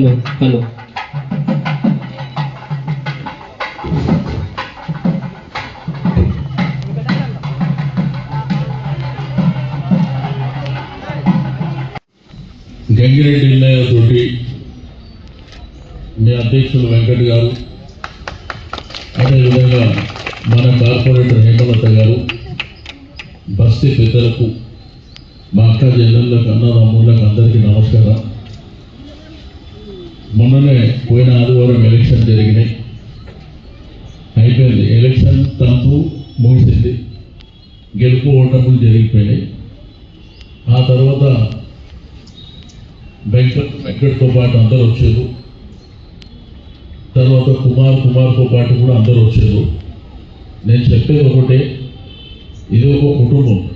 Hello hello. Gangireddy ఇళ్ళతోటి మీ అధ్యక్షులు వెంకట్ గారు అదేవిధంగా మన కార్పొరేటర్ హేమలత గారు బస్తీ పెద్దలకు మా అక్క చెల్లెళ్ళకు అన్నదమ్ములకు అందరికీ నమస్కారం. మొన్ననే పోయిన ఆదివారం ఎలక్షన్ జరిగినాయి. అయిపోయింది. ఎలక్షన్ తంపు ముగిసింది. గెలుపు ఓటములు జరిగిపోయినాయి. ఆ తర్వాత వెంకట్ వెంకట్తో పాటు అందరు వచ్చారు. తర్వాత కుమార్ కుమార్తో పాటు కూడా అందరు వచ్చారు. నేను చెప్పేది ఒకటే ఇది ఒక కుటుంబం.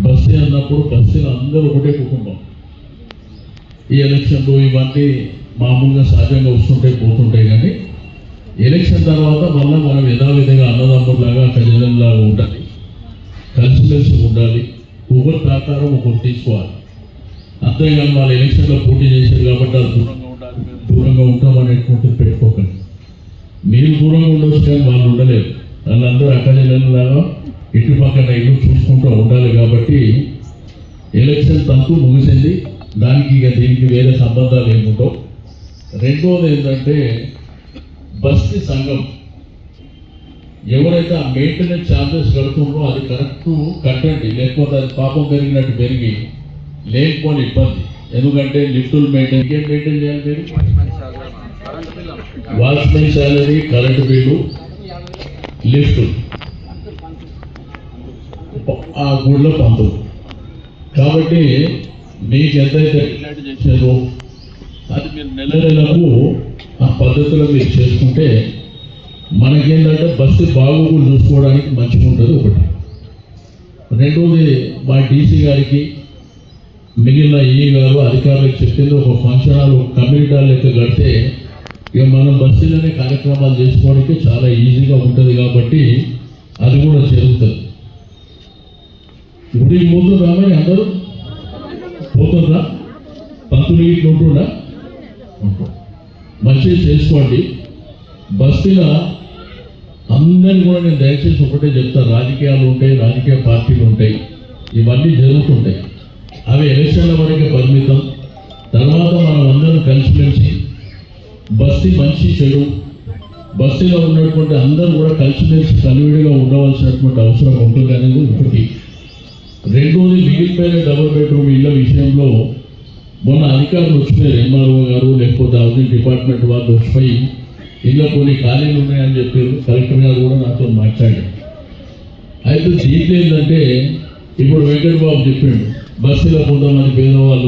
బస్తీ అన్నప్పుడు బస్తీలో అందరూ ఒకటే కుటుంబం. ఈ ఎలక్షన్లు ఇవన్నీ మామూలుగా సహజంగా వస్తుంటాయి పోతుంటాయి కానీ ఎలక్షన్ తర్వాత మళ్ళీ మనం యథావిధిగా అన్నదమ్ములాగా కజలంలాగా ఉండాలి. కలిసిమెలిసి ఉండాలి. ఒకరి ప్రకారం ఒకరు తీసుకోవాలి. అంతేగాని వాళ్ళు ఎలక్షన్లో పోటీ చేశారు కాబట్టి అది దూరంగా ఉండాలి. దూరంగా ఉంటాం అనేటువంటి పెట్టుకోకండి. మీరు దూరంగా ఉండొచ్చు కానీ వాళ్ళు ఉండలేరు. వాళ్ళందరూ అక్కజలాగా ఇటు పక్కన ఇల్లు చూసుకుంటూ ఉండాలి కాబట్టి ఎలక్షన్ తంతు ముగిసింది. దానికి ఇక దీనికి వేరే సంబంధాలు ఏముండవు. రెండోది ఏంటంటే బస్తి సంఘం. ఎవరైతే ఆ మెయింటెనెన్స్ ఛార్జెస్ కడుతుండ్రో అది కరెక్ట్ కట్టండి. లేకపోతే అది పాపం పెరిగినట్టు పెరిగి లేకపోని ఇబ్బంది. ఎందుకంటే లిఫ్టులు మెయింటైన్ ఏం మెయింటైన్ చేయాలి మీరు? Watchmen salary current bill lift ఆ గుడిలో పంపు కాబట్టి మీకు ఎంతైతే చేశారో అది మీరు నెల నెలకు ఆ పద్ధతిలో మీరు చేసుకుంటే మనకేంటంటే బస్సు బాగోగులు చూసుకోవడానికి మంచిగా ఉంటుంది ఒకటి. రెండోది మా డీసీ గారికి మిగిలిన ఈ గారు అధికారులకు చెప్పింది ఒక ఫంక్షన్ హాల్ కమ్యూనిటీ హాల్ లెక్క కడితే ఇక మనం బస్సులోనే కార్యక్రమాలు చేసుకోవడానికి చాలా ఈజీగా ఉంటుంది కాబట్టి అది కూడా జరుగుతుంది. గుడికి ముందు రామని అందరూ ఉంటుందా పంతులు ఇట్లు ఉంటుందా ఉంటుంది మంచిగా చేసుకోండి. బస్తీలో అందరిని కూడా నేను దయచేసి ఒకటే చెప్తాను రాజకీయాలు ఉంటాయి రాజకీయ పార్టీలు ఉంటాయి. ఇవన్నీ జరుగుతుంటాయి. అవి ఎలక్షన్ల వరకే పరిమితం. తర్వాత మనం అందరం కలిసిమెలిసి బస్తీ మంచి చెడు బస్తీలో ఉన్నటువంటి అందరూ కూడా కలిసిమెలిసి కలివిడిగా ఉండవలసినటువంటి అవసరం ఉంటుంది అనేది ఒకటి. రెండోది మిగిలిపోయిన డబుల్ బెడ్రూమ్ ఇళ్ళ విషయంలో మొన్న అధికారులు వచ్చినారు ఎంఆర్ఓ గారు లేకపోతే హౌసింగ్ డిపార్ట్మెంట్ వాళ్ళు వచ్చిపోయి ఇళ్ళ కొన్ని ఖాళీలు ఉన్నాయని చెప్పారు. కలెక్టర్ గారు కూడా నాతో మాట్లాడారు. అయితే దీంట్లో ఏంటంటే ఇప్పుడు వెంకటబాబు చెప్పిండు బస్సులో కొంతమంది పేదవాళ్ళు